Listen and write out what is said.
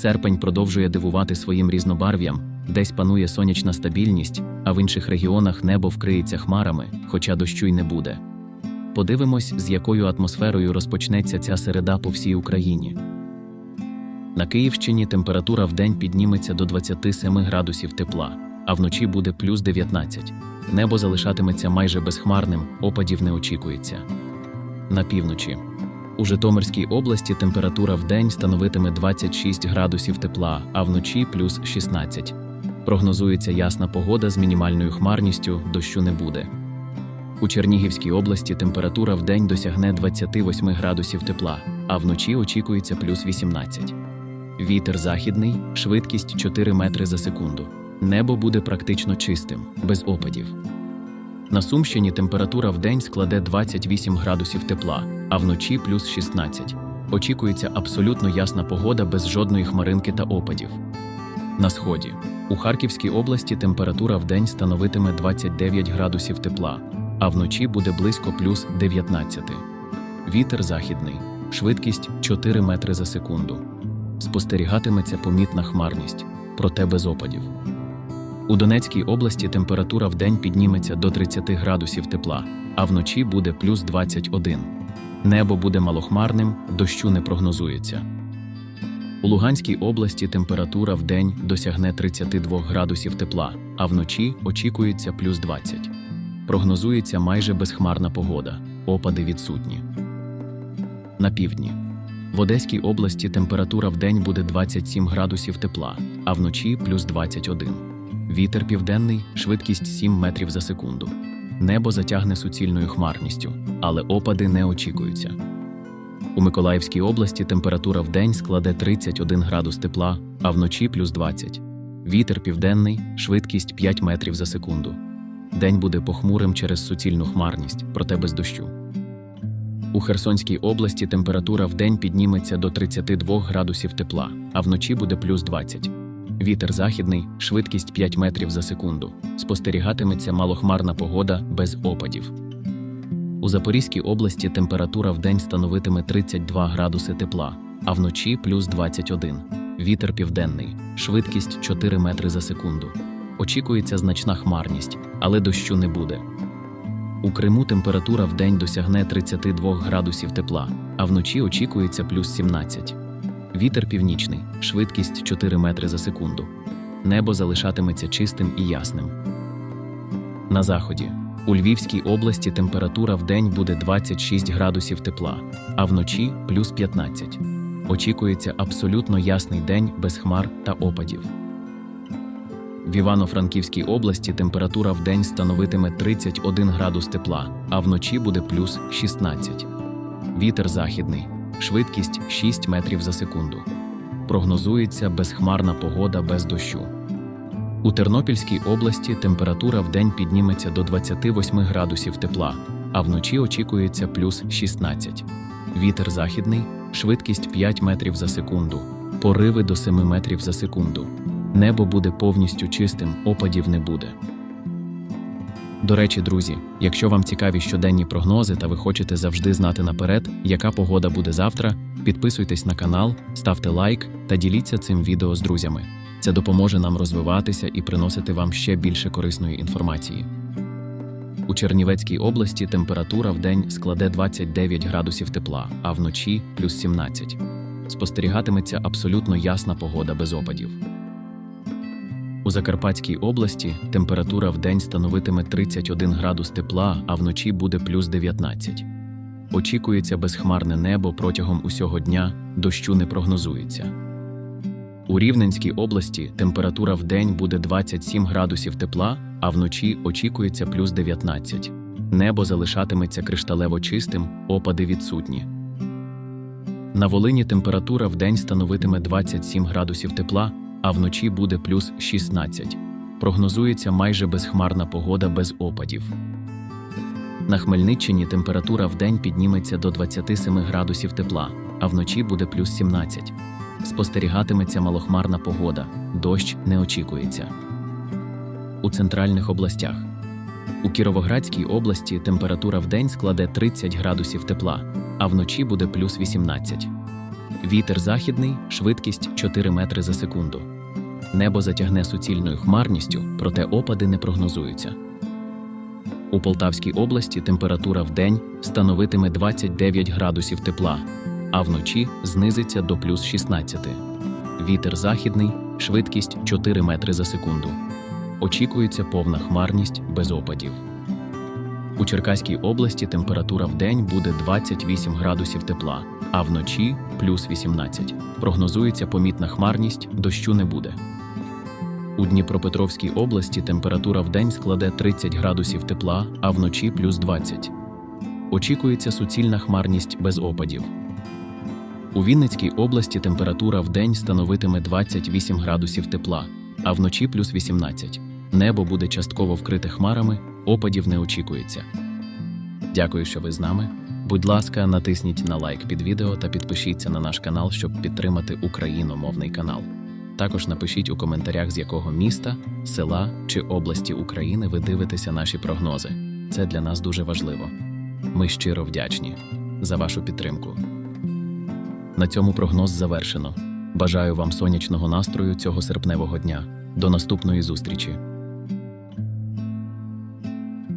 Серпень продовжує дивувати своїм різнобарв'ям, десь панує сонячна стабільність, а в інших регіонах небо вкриється хмарами, хоча дощу й не буде. Подивимось, з якою атмосферою розпочнеться ця середа по всій Україні. На Київщині температура вдень підніметься до 27 градусів тепла, а вночі буде плюс 19. Небо залишатиметься майже безхмарним, опадів не очікується. На півночі. У Житомирській області температура вдень становитиме 26 градусів тепла, а вночі плюс 16. Прогнозується ясна погода з мінімальною хмарністю, дощу не буде. У Чернігівській області температура вдень досягне 28 градусів тепла, а вночі очікується плюс 18. Вітер західний, швидкість 4 метри за секунду. Небо буде практично чистим, без опадів. На Сумщині температура вдень складе 28 градусів тепла, а вночі плюс 16. Очікується абсолютно ясна погода без жодної хмаринки та опадів. На сході. У Харківській області температура вдень становитиме 29 градусів тепла, а вночі буде близько плюс 19. Вітер західний, швидкість 4 метри за секунду. Спостерігатиметься помітна хмарність, проте без опадів. У Донецькій області температура вдень підніметься до 30 градусів тепла, а вночі буде плюс 21. Небо буде малохмарним, дощу не прогнозується. У Луганській області температура вдень досягне 32 градусів тепла, а вночі очікується плюс 20. Прогнозується майже безхмарна погода, опади відсутні. На півдні. В Одеській області температура вдень буде 27 градусів тепла, а вночі плюс 21. Вітер південний, швидкість 7 метрів за секунду. Небо затягне суцільною хмарністю, але опади не очікуються. У Миколаївській області температура вдень складе 31 градус тепла, а вночі плюс 20. Вітер південний, швидкість 5 метрів за секунду. День буде похмурим через суцільну хмарність, проте без дощу. У Херсонській області температура вдень підніметься до 32 градусів тепла, а вночі буде плюс 20. Вітер західний, швидкість 5 метрів за секунду. Спостерігатиметься малохмарна погода без опадів. У Запорізькій області температура вдень становитиме 32 градуси тепла, а вночі плюс 21. Вітер південний, швидкість 4 метри за секунду. Очікується значна хмарність, але дощу не буде. У Криму температура вдень досягне 32 градусів тепла, а вночі очікується плюс 17. Вітер північний, швидкість 4 метри за секунду. Небо залишатиметься чистим і ясним. На заході. У Львівській області температура вдень буде 26 градусів тепла, а вночі плюс 15. Очікується абсолютно ясний день без хмар та опадів. В Івано-Франківській області температура вдень становитиме 31 градус тепла, а вночі буде плюс 16. Вітер західний, швидкість 6 метрів за секунду. Прогнозується безхмарна погода без дощу. У Тернопільській області температура вдень підніметься до 28 градусів тепла, а вночі очікується плюс 16. Вітер західний, швидкість 5 метрів за секунду, пориви до 7 метрів за секунду. Небо буде повністю чистим, опадів не буде. До речі, друзі, якщо вам цікаві щоденні прогнози та ви хочете завжди знати наперед, яка погода буде завтра, підписуйтесь на канал, ставте лайк та діліться цим відео з друзями. Це допоможе нам розвиватися і приносити вам ще більше корисної інформації. У Чернівецькій області температура в день складе 29 градусів тепла, а вночі плюс 17. Спостерігатиметься абсолютно ясна погода без опадів. У Закарпатській області температура в день становитиме 31 градус тепла, а вночі буде плюс 19. Очікується безхмарне небо протягом усього дня, дощу не прогнозується. У Рівненській області температура в день буде 27 градусів тепла, а вночі очікується плюс 19. Небо залишатиметься кришталево чистим, опади відсутні. На Волині температура в день становитиме 27 градусів тепла, а вночі буде плюс 16. Прогнозується майже безхмарна погода без опадів. На Хмельниччині температура в день підніметься до 27 градусів тепла, а вночі буде плюс 17. Спостерігатиметься малохмарна погода, дощ не очікується. У центральних областях. У Кіровоградській області температура в день складе 30 градусів тепла, а вночі буде плюс 18. Вітер західний, швидкість 4 метри за секунду. Небо затягне суцільною хмарністю, проте опади не прогнозуються. У Полтавській області температура в день становитиме 29 градусів тепла, а вночі знизиться до плюс 16. Вітер західний, швидкість 4 метри за секунду. Очікується повна хмарність без опадів. У Черкаській області температура в день буде 28 градусів тепла, а вночі плюс 18. Прогнозується помітна хмарність, дощу не буде. У Дніпропетровській області температура в день складе 30 градусів тепла, а вночі плюс 20. Очікується суцільна хмарність без опадів. У Вінницькій області температура в день становитиме 28 градусів тепла, а вночі плюс 18. Небо буде частково вкрите хмарами, опадів не очікується. Дякую, що ви з нами. Будь ласка, натисніть на лайк під відео та підпишіться на наш канал, щоб підтримати україномовний канал. Також напишіть у коментарях, з якого міста, села чи області України ви дивитеся наші прогнози. Це для нас дуже важливо. Ми щиро вдячні за вашу підтримку. На цьому прогноз завершено. Бажаю вам сонячного настрою цього серпневого дня. До наступної зустрічі!